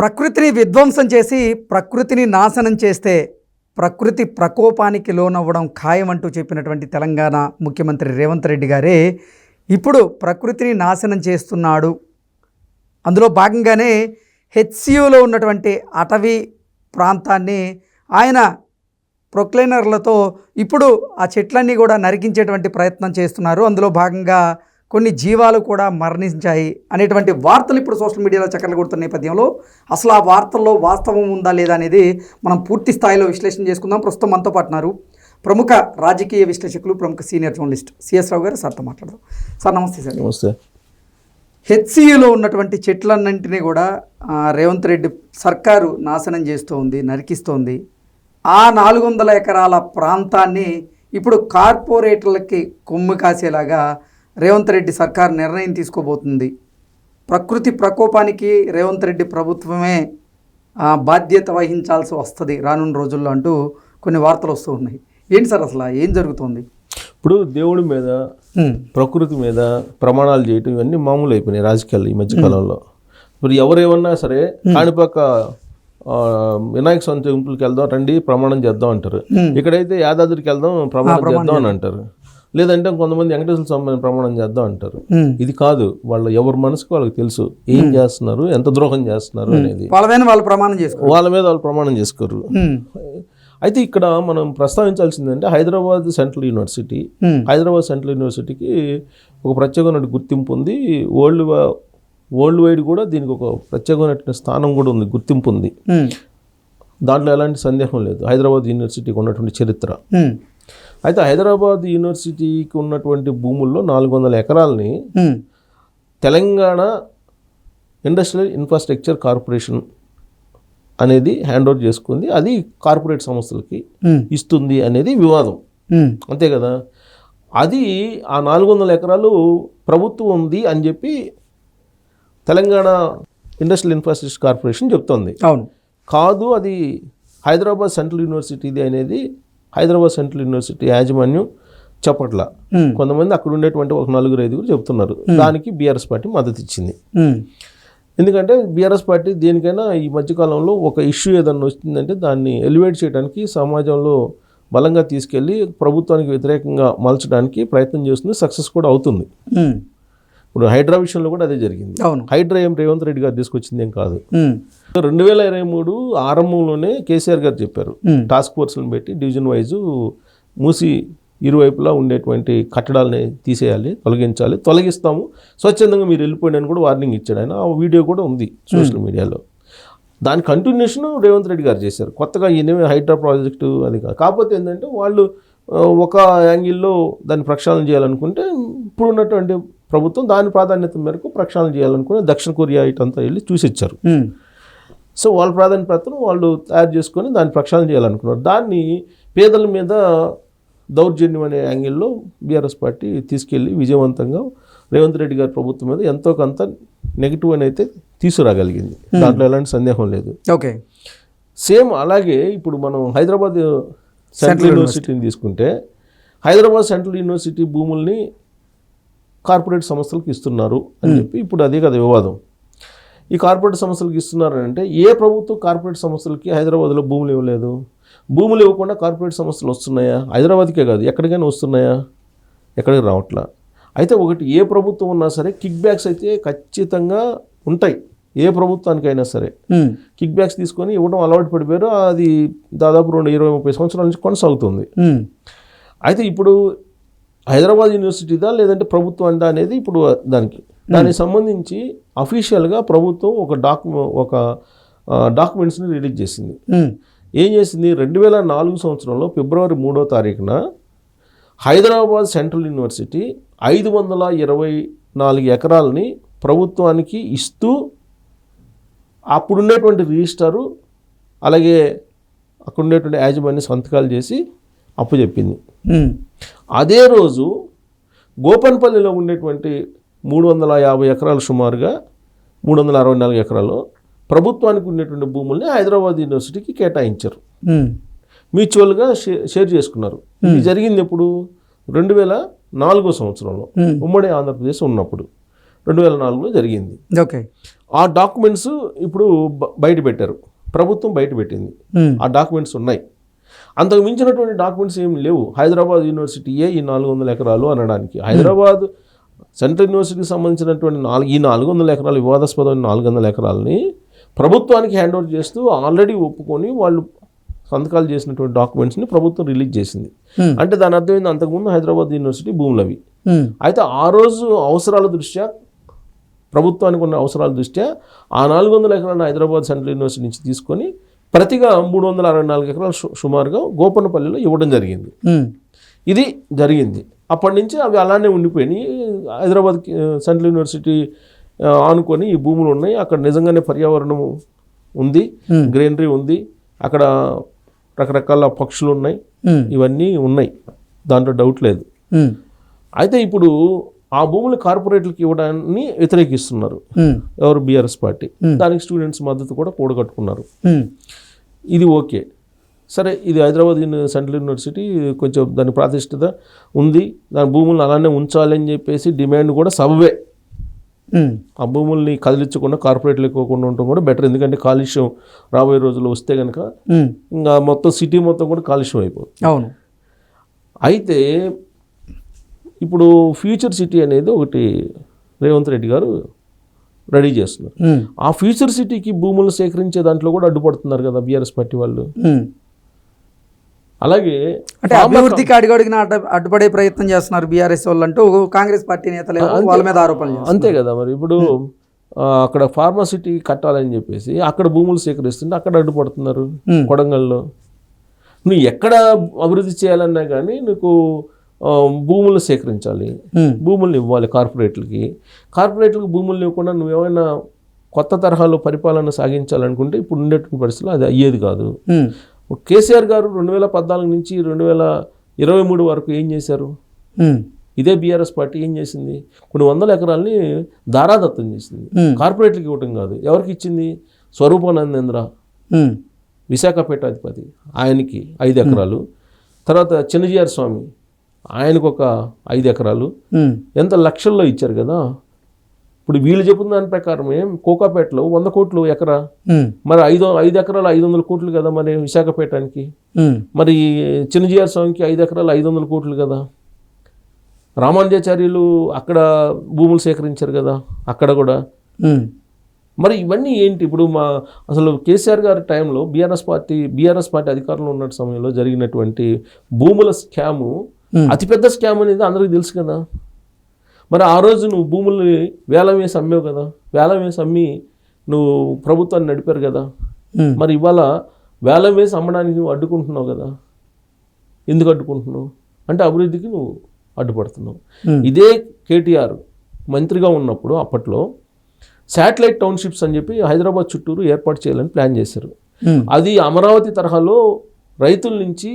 ప్రకృతిని విధ్వంసం చేసి ప్రకృతిని నాశనం చేస్తే ప్రకృతి ప్రకోపానికి లోనవ్వడం ఖాయమంటూ చెప్పినటువంటి తెలంగాణ ముఖ్యమంత్రి రేవంత్ రెడ్డి గారే ఇప్పుడు ప్రకృతిని నాశనం చేస్తున్నాడు. అందులో భాగంగానే హెచ్సియులో ఉన్నటువంటి అటవీ ప్రాంతాన్ని ఆయన ప్రొక్లైనర్లతో ఇప్పుడు ఆ చెట్లన్నీ కూడా నరికించేటువంటి ప్రయత్నం చేస్తున్నారు. అందులో భాగంగా కొన్ని జీవాలు కూడా మరణించాయి అనేటువంటి వార్తలు ఇప్పుడు సోషల్ మీడియాలో చక్కర్లు కొడుతున్న నేపథ్యంలో అసలు ఆ వార్తల్లో వాస్తవం ఉందా లేదా అనేది మనం పూర్తి స్థాయిలో విశ్లేషణ చేసుకుందాం. ప్రస్తుతం మనతో పాటు ఉన్నారు ప్రముఖ రాజకీయ విశ్లేషకులు ప్రముఖ సీనియర్ జర్నలిస్ట్ సిఎస్ రావు గారు. సార్తో మాట్లాడదాం. సార్ నమస్తే సార్. నమస్తే. హెచ్సియులో ఉన్నటువంటి చెట్లన్నింటినీ కూడా రేవంత్ రెడ్డి సర్కారు నాశనం చేస్తూ ఉంది నరికిస్తోంది. ఆ నాలుగు వందల ఎకరాల ప్రాంతాన్ని ఇప్పుడు కార్పొరేటర్లకి కొమ్ము కాసేలాగా రేవంత్ రెడ్డి సర్కార్ నిర్ణయం తీసుకోబోతుంది. ప్రకృతి ప్రకోపానికి రేవంత్ రెడ్డి ప్రభుత్వమే బాధ్యత వహించాల్సి వస్తుంది రానున్న రోజుల్లో అంటూ కొన్ని వార్తలు వస్తూ ఉన్నాయి. ఏంటి సార్ అసలు ఏం జరుగుతుంది? ఇప్పుడు దేవుడి మీద. ప్రకృతి మీద ప్రమాణాలు చేయటం ఇవన్నీ మామూలు అయిపోయినాయి రాజకీయాలు ఈ మధ్య కాలంలో. ఇప్పుడు ఎవరేమన్నా సరే కాణిపాక వినాయక స్వామి టెంపుల్కి వెళ్దాం రండి ప్రమాణం చేద్దాం అంటారు. ఇక్కడైతే యాదాద్రికి వెళ్దాం ప్రమాణం చేద్దాం అని అంటారు. లేదంటే కొంతమంది వెంకటేశ్వర స్వామి ప్రమాణం చేద్దాం అంటారు. ఇది కాదు వాళ్ళ ఎవరి మనసుకు వాళ్ళకి తెలుసు. ఏం చేస్తున్నారు ఎంత ద్రోహం చేస్తున్నారు అనేది. వాళ్ళదైనా వాళ్ళు ప్రమాణం చేసుకో వాళ్ళ మీద వాళ్ళు ప్రమాణం చేసుకోరు. అయితే ఇక్కడ మనం ప్రస్తావించాల్సిందంటే Hyderabad central university. Hyderabad central యూనివర్సిటీకి ఒక ప్రత్యేకమైన గుర్తింపు ఉంది. వరల్డ్ వరల్డ్ వైడ్ కూడా దీనికి ఒక ప్రత్యేకమైన స్థానం కూడా ఉంది గుర్తింపు ఉంది. దాంట్లో ఎలాంటి సందేహం లేదు. హైదరాబాద్ యూనివర్సిటీకి ఉన్నటువంటి చరిత్ర. అయితే హైదరాబాద్ యూనివర్సిటీకి ఉన్నటువంటి భూముల్లో నాలుగు వందల ఎకరాలని. తెలంగాణ ఇండస్ట్రియల్ ఇన్ఫ్రాస్ట్రక్చర్ కార్పొరేషన్ అనేది హ్యాండ్ ఓవర్ చేసుకుంది అది కార్పొరేట్ సంస్థలకి. ఇస్తుంది అనేది వివాదం. అంతే కదా అది ఆ నాలుగు వందల ఎకరాలు ప్రభుత్వం ఉంది అని చెప్పి తెలంగాణ ఇండస్ట్రియల్ ఇన్ఫ్రాస్ట్రక్చర్ కార్పొరేషన్ చెప్తోంది అవును కాదు అది హైదరాబాద్ సెంట్రల్ యూనివర్సిటీది అనేది హైదరాబాద్ సెంట్రల్ యూనివర్సిటీ యాజమాన్యం చెప్పట్ల. కొంతమంది అక్కడ ఉండేటువంటి ఒక నలుగురు ఐదుగురు చెప్తున్నారు దానికి బీఆర్ఎస్ పార్టీ మద్దతు ఇచ్చింది. ఎందుకంటే బీఆర్ఎస్ పార్టీ దేనికైనా ఈ మధ్యకాలంలో ఒక ఇష్యూ ఏదన్నా వచ్చిందంటే దాన్ని ఎలివేట్ చేయడానికి సమాజంలో బలంగా తీసుకెళ్ళి ప్రభుత్వానికి వ్యతిరేకంగా మలచడానికి ప్రయత్నం చేస్తుంది సక్సెస్ కూడా అవుతుంది. ఇప్పుడు హైడ్రా విషయంలో కూడా అదే జరిగింది. అవును. హైడ్రా ఏం రేవంత్ రెడ్డి గారు తీసుకొచ్చింది ఏం కాదు. రెండు వేల ఇరవై మూడు ఆరంభంలోనే కేసీఆర్ గారు చెప్పారు. టాస్క్ ఫోర్స్లను పెట్టి డివిజన్ వైజు మూసి ఇరువైపులా ఉండేటువంటి కట్టడాలని తీసేయాలి తొలగించాలి తొలగిస్తాము స్వచ్ఛందంగా మీరు వెళ్ళిపోయిన అని కూడా వార్నింగ్ ఇచ్చాడు. ఆయన ఆ వీడియో కూడా ఉంది సోషల్ మీడియాలో. దాని కంటిన్యూషన్ రేవంత్ రెడ్డి గారు చేశారు. కొత్తగా ఈయన హైడ్రా ప్రాజెక్టు అది కాదు. కాకపోతే ఏంటంటే వాళ్ళు ఒక యాంగిల్లో దాన్ని ప్రక్షాళన చేయాలనుకుంటే ఇప్పుడు ఉన్నటువంటి ప్రభుత్వం దాని ప్రాధాన్యత మేరకు ప్రక్షాళన చేయాలనుకుని దక్షిణ కొరియా ఇటంతా వెళ్ళి చూసి ఇచ్చారు హ్మ్. సో వాళ్ళ ప్రాధాన్యత ప్రకారం వాళ్ళు తయారు చేసుకొని దాన్ని ప్రక్షాళన చేయాలనుకున్నారు. దాన్ని పేదల మీద దౌర్జన్యం అనే యాంగిల్లో బీఆర్ఎస్ పార్టీ తీసుకెళ్ళి విజయవంతంగా రేవంత్ రెడ్డి గారి ప్రభుత్వం మీద ఎంతో కొంత నెగిటివ్ అని అయితే తీసుకురాగలిగింది. దాంట్లో ఎలాంటి సందేహం లేదు. ఓకే. సేమ్ అలాగే ఇప్పుడు మనం హైదరాబాద్ సెంట్రల్ యూనివర్సిటీని తీసుకుంటే హైదరాబాద్ సెంట్రల్ యూనివర్సిటీ భూముల్ని కార్పొరేట్ సంస్థలకు ఇస్తున్నారు అని చెప్పి ఇప్పుడు అదే కదా వివాదం. ఈ కార్పొరేట్ సంస్థలకు ఇస్తున్నారు అంటే ఏ ప్రభుత్వం కార్పొరేట్ సంస్థలకి హైదరాబాద్లో భూములు ఇవ్వలేదు? భూములు ఇవ్వకుండా కార్పొరేట్ సంస్థలు వస్తున్నాయా? హైదరాబాద్కే కాదు ఎక్కడికైనా వస్తున్నాయా? ఎక్కడికి రావట్లా? అయితే ఒకటి ఏ ప్రభుత్వం ఉన్నా సరే కిక్ బ్యాక్స్ అయితే ఖచ్చితంగా ఉంటాయి. ఏ ప్రభుత్వానికైనా సరే. కిక్ బ్యాక్స్ తీసుకొని ఇవ్వడం అలవాటు పడిపోయారు అది దాదాపు రెండు ఇరవై ముప్పై సంవత్సరాల నుంచి కొనసాగుతుంది. అయితే ఇప్పుడు హైదరాబాద్ యూనివర్సిటీదా లేదంటే ప్రభుత్వం అనేది ఇప్పుడు దానికి దానికి సంబంధించి అఫీషియల్గా ప్రభుత్వం ఒక డాక్యు ఒక డాక్యుమెంట్స్ని రిలీజ్ చేసింది. ఏం చేసింది రెండు వేల నాలుగు సంవత్సరంలో ఫిబ్రవరి మూడో తారీఖున హైదరాబాద్ సెంట్రల్ యూనివర్సిటీ ఐదు వందల ఇరవై నాలుగు ఎకరాలని ప్రభుత్వానికి ఇస్తూ అప్పుడున్నటువంటి రిజిస్టారు అలాగే అక్కడ ఉండేటువంటి యాజమాన్య సంతకాలు చేసి అప్పు చెప్పింది. అదే రోజు గోపన్పల్లిలో ఉండేటువంటి మూడు వందల యాభై ఎకరాలు సుమారుగా మూడు వందల అరవై నాలుగు ఎకరాలు ప్రభుత్వానికి ఉండేటువంటి భూముల్ని హైదరాబాద్ యూనివర్సిటీకి కేటాయించారు. మ్యూచువల్గా షేర్ చేసుకున్నారు. ఇది జరిగింది ఎప్పుడు? రెండు వేల నాలుగో సంవత్సరంలో. ఉమ్మడి ఆంధ్రప్రదేశ్ ఉన్నప్పుడు. రెండు వేల నాలుగులో జరిగింది. ఓకే. ఆ డాక్యుమెంట్స్ ఇప్పుడు బయట పెట్టారు. ప్రభుత్వం బయట పెట్టింది. ఆ డాక్యుమెంట్స్ ఉన్నాయి. అంతకు మించినటువంటి డాక్యుమెంట్స్ ఏమి లేవు. హైదరాబాద్ యూనివర్సిటీయే ఈ నాలుగు వందల ఎకరాలు అనడానికి. హైదరాబాద్ సెంట్రల్ యూనివర్సిటీకి సంబంధించినటువంటి నాలుగు ఈ నాలుగు వందల ఎకరాలు వివాదాస్పదమైన నాలుగు వందల ఎకరాలని ప్రభుత్వానికి హ్యాండ్ ఓవర్ చేస్తూ ఆల్రెడీ ఒప్పుకొని వాళ్ళు సంతకాలు చేసినటువంటి డాక్యుమెంట్స్ని ప్రభుత్వం రిలీజ్ చేసింది. అంటే దాని అర్థం ఏంది? అంతకుముందు హైదరాబాద్ యూనివర్సిటీ భూములు అవి అయితే ఆ రోజు అవసరాల దృష్ట్యా ప్రభుత్వానికి ఉన్న అవసరాల దృష్ట్యా ఆ నాలుగు వందల ఎకరాలను హైదరాబాద్ సెంట్రల్ యూనివర్సిటీ నుంచి తీసుకొని ప్రతిగా మూడు వందల అరవై నాలుగు ఎకరాలు సుమారుగా గోపన్నపల్లిలో ఇవ్వడం జరిగింది. ఇది జరిగింది. అప్పటి నుంచి అవి అలానే ఉండిపోయినాయి. హైదరాబాద్ సెంట్రల్ యూనివర్సిటీ ఆనుకొని ఈ భూములు ఉన్నాయి. అక్కడ నిజంగానే పర్యావరణం ఉంది. గ్రీనరీ ఉంది. అక్కడ రకరకాల పక్షులు ఉన్నాయి. ఇవన్నీ ఉన్నాయి. దాంట్లో డౌట్ లేదు. అయితే ఇప్పుడు ఆ భూములు కార్పొరేట్లకు ఇవ్వడాన్ని వ్యతిరేకిస్తున్నారు. ఎవరు? BRS party. దానికి స్టూడెంట్స్ మద్దతు కూడా కూడగట్టుకున్నారు. ఇది ఓకే. సరే ఇది హైదరాబాద్ సెంట్రల్ యూనివర్సిటీ కొంచెం దాని ప్రాతిష్ఠిత ఉంది. దాని భూములను అలానే ఉంచాలి అని చెప్పేసి డిమాండ్ కూడా సబవే ఆ భూముల్ని కదిలించకుండా కార్పొరేట్లు ఎక్కువకుండా ఉండటం కూడా బెటర్. ఎందుకంటే కాలుష్యం రాబోయే రోజుల్లో వస్తే కనుక ఇంకా మొత్తం సిటీ మొత్తం కూడా కాలుష్యం అయిపోతుంది. అవును. అయితే ఇప్పుడు ఫ్యూచర్ సిటీ అనేది ఒకటి రేవంత్ రెడ్డి గారు రెడీ చేస్తున్నారు. ఆ ఫ్యూచర్ సిటీకి భూములు సేకరించే దాంట్లో కూడా అడ్డుపడుతున్నారు కదా బీఆర్ఎస్ పార్టీ వాళ్ళు. అలాగే అంటే అభివృద్ధికి అడుగడుగున అడ్డ అడ్డుపడే ప్రయత్నం చేస్తున్నారు బీఆర్ఎస్ వాళ్ళు అంటూ కాంగ్రెస్ పార్టీ నేతలు వాళ్ళ మీద ఆరోపణలు అంతే కదా మరి. ఇప్పుడు అక్కడ ఫార్మాసిటీ కట్టాలని చెప్పేసి అక్కడ భూములు సేకరిస్తుంటే అక్కడ అడ్డుపడుతున్నారు. కొడంగల్లో. నువ్వు ఎక్కడ అభివృద్ధి చేయాలన్నా కానీ నీకు భూములు సేకరించాలి. ఉమ్, భూముల్ని ఇవ్వాలి కార్పొరేట్లకి. కార్పొరేట్లకు భూములు ఇవ్వకుండా నువ్వేమైనా కొత్త తరహాలో పరిపాలన సాగించాలనుకుంటే ఇప్పుడు ఉండేటువంటి పరిస్థితుల్లో అది అయ్యేది కాదు. కేసీఆర్ గారు రెండు వేల పద్నాలుగు నుంచి రెండు వేల ఇరవై మూడు వరకు ఏం చేశారు? ఇదే బీఆర్ఎస్ పార్టీ ఏం చేసింది? కొన్ని వందల ఎకరాల్ని దారాదత్తం చేసింది. కార్పొరేట్లకు ఇవ్వటం కాదు. ఎవరికి ఇచ్చింది? స్వరూపానందేంద్ర విశాఖపేట అధిపతి ఆయనకి ఐదు ఎకరాలు. తర్వాత చిన్నజీఆర్ స్వామి ఆయనకు ఒక ఐదు ఎకరాలు. ఎంత లక్షల్లో ఇచ్చారు కదా? ఇప్పుడు వీళ్ళు చెప్పిన దాని ప్రకారమే కోకాపేటలో వంద కోట్లు ఎకరా. మరి ఐదు ఐదు ఎకరాలు ఐదు వందల కోట్లు కదా మరి విశాఖపేటానికి? మరి చిన్నజీఆర్ స్వామికి ఐదు ఎకరాలు ఐదు వందల కోట్లు కదా. రామానుజాచార్యులు అక్కడ భూములు సేకరించారు కదా అక్కడ కూడా. మరి ఇవన్నీ ఏంటి? ఇప్పుడు మా అసలు కేసీఆర్ గారి టైంలో బీఆర్ఎస్ పార్టీ బీఆర్ఎస్ పార్టీ అధికారంలో ఉన్న సమయంలో జరిగినటువంటి భూముల స్కాము. అతిపెద్ద స్కామ్ అనేది అందరికీ తెలుసు కదా. మరి ఆ రోజు నువ్వు భూముల్ని వేలం వేసి అమ్మావు కదా. వేలం వేసి అమ్మి నువ్వు ప్రభుత్వాన్ని నడిపారు కదా. ఉమ్, మరి ఇవాళ వేలం వేసి అమ్మడానికి నువ్వు అడ్డుకుంటున్నావు కదా. ఎందుకు అడ్డుకుంటున్నావు? అంటే అభివృద్ధికి నువ్వు అడ్డుపడుతున్నావు. ఉమ్, ఇదే కేటీఆర్ మంత్రిగా ఉన్నప్పుడు అప్పట్లో శాటిలైట్ టౌన్షిప్స్ అని చెప్పి హైదరాబాద్ చుట్టూరు ఏర్పాటు చేయాలని ప్లాన్ చేశారు. అది అమరావతి తరహాలో రైతుల నుంచి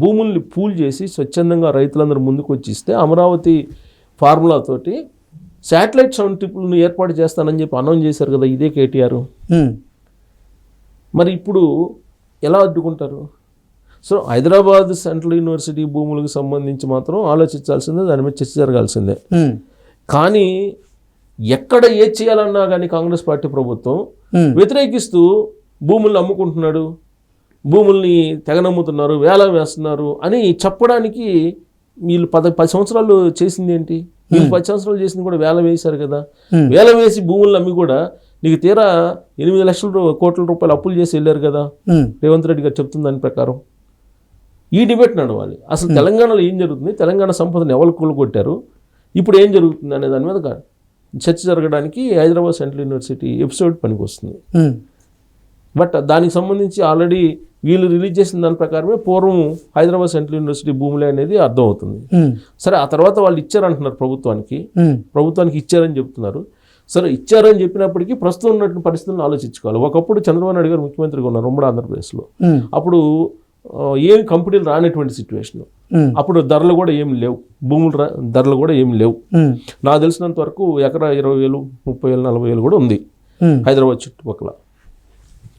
భూముల్ని పూల్ చేసి స్వచ్ఛందంగా రైతులందరూ ముందుకు వచ్చి ఇస్తే అమరావతి ఫార్ములాతోటి శాటిలైట్ టౌన్షిప్లను ఏర్పాటు చేస్తానని చెప్పి అనౌన్స్ చేశారు కదా ఇదే కేటీఆర్. మరి ఇప్పుడు ఎలా అడ్డుకుంటారు? సో హైదరాబాద్ సెంట్రల్ యూనివర్సిటీ భూములకు సంబంధించి మాత్రం ఆలోచించాల్సిందే దాని మీద చర్చ జరగాల్సిందే. కానీ ఎక్కడ ఏది చేయాలన్నా కానీ కాంగ్రెస్ పార్టీ ప్రభుత్వం వ్యతిరేకిస్తూ భూముల్ని అమ్ముకుంటున్నాడు. భూముల్ని తెగనమ్ముతున్నారు వేలం వేస్తున్నారు అని చెప్పడానికి వీళ్ళు పద పది సంవత్సరాలు చేసింది ఏంటి? వీళ్ళు పది సంవత్సరాలు చేసింది కూడా వేలం వేశారు కదా. వేలం వేసి భూములను అమ్మి కూడా నీకు తీరా ఎనిమిది లక్షల కోట్ల రూపాయలు అప్పులు చేసి వెళ్ళారు కదా? రేవంత్ రెడ్డి గారు చెప్తున్న దాని ప్రకారం. ఈ డిబేట్ నడవాలి. అసలు తెలంగాణలో ఏం జరుగుతుంది? తెలంగాణ సంపదను ఎవరు కూలగొట్టారు? ఇప్పుడు ఏం జరుగుతుంది అనే దాని మీద చర్చ జరగడానికి హైదరాబాద్ సెంట్రల్ యూనివర్సిటీ ఎపిసోడ్ పనికి వస్తుంది ఉమ్, బట్ దానికి సంబంధించి ఆల్రెడీ వీళ్ళు రిలీజ్ చేసిన దాని ప్రకారమే పూర్వం హైదరాబాద్ సెంట్రల్ యూనివర్సిటీ భూములే అనేది అర్థమవుతుంది. సరే ఆ తర్వాత వాళ్ళు ఇచ్చారంటున్నారు ప్రభుత్వానికి. ప్రభుత్వానికి ఇచ్చారని చెప్తున్నారు. సరే ఇచ్చారని చెప్పినప్పటికీ ప్రస్తుతం ఉన్నటువంటి పరిస్థితులను ఆలోచించుకోవాలి. ఒకప్పుడు చంద్రబాబు నాయుడు గారు ముఖ్యమంత్రిగా ఉన్నారు ఉమ్మడి ఆంధ్రప్రదేశ్లో. అప్పుడు ఏమి కంపెనీలు రానటువంటి సిచ్యువేషన్ అప్పుడు ధరలు కూడా ఏమి లేవు. భూముల ధరలు కూడా ఏమి లేవు. నాకు తెలిసినంత వరకు ఎకరా ఇరవై వేలు ముప్పై వేలు నలభై వేలు కూడా ఉంది. హైదరాబాద్ చుట్టుపక్కల.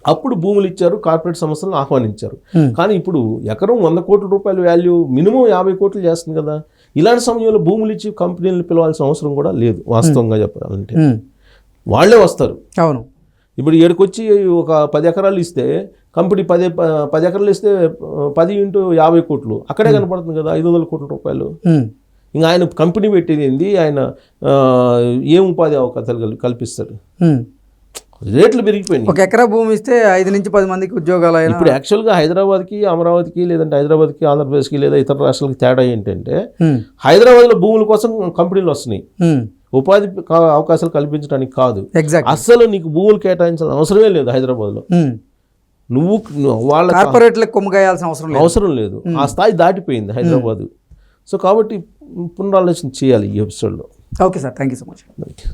అప్పుడు భూములు ఇచ్చారు కార్పొరేట్ సంస్థలను ఆహ్వానించారు. కానీ ఇప్పుడు ఎకరం వంద కోట్ల రూపాయల వాల్యూ మినిమం యాభై కోట్లు చేస్తుంది కదా. ఇలాంటి సమయంలో భూములు ఇచ్చి కంపెనీలను పిలవాల్సిన అవసరం కూడా లేదు వాస్తవంగా చెప్పాలంటే. వాళ్ళే వస్తారు. అవును. ఇప్పుడు ఏడుకొచ్చి ఒక పది ఎకరాలు ఇస్తే కంపెనీ పది పది ఎకరాలు ఇస్తే పది ఇంటూ యాభై కోట్లు అక్కడే కనపడుతుంది కదా ఐదు వందల కోట్ల రూపాయలు. ఇంకా ఆయన కంపెనీ పెట్టేది ఏంది? ఆయన ఏం ఉపాధి అవకాశాలు కల్- కల్పిస్తారు. రేట్లు పెరిగిపోయినాయి. ఒక ఎకరా భూమి ఇస్తే ఐదు నుంచి పది మందికి ఉద్యోగాలు ఇప్పుడు యాక్చువల్గా హైదరాబాద్కి అమరావతికి లేదంటే హైదరాబాద్కి ఆంధ్రప్రదేశ్కి లేదా ఇతర రాష్ట్రాలకి తేడా ఏంటంటే హైదరాబాద్లో భూముల కోసం కంపెనీలు వస్తున్నాయి. ఉపాధి అవకాశాలు కల్పించడానికి కాదు. ఎగ్జాక్ట్ అస్సలు నీకు భూములు కేటాయించాల్సిన అవసరమే లేదు హైదరాబాద్లో. నువ్వు వాళ్ళ కార్పొరేట్లకు కొమ్ముగాయాల్సిన అవసరం లేదు. అవసరం లేదు. ఆ స్థాయి దాటిపోయింది హైదరాబాద్. సో కాబట్టి పునరాలోచన చేయాలి ఈ ఎపిసోడ్లో. Okay sir. Thank you so much. Thank you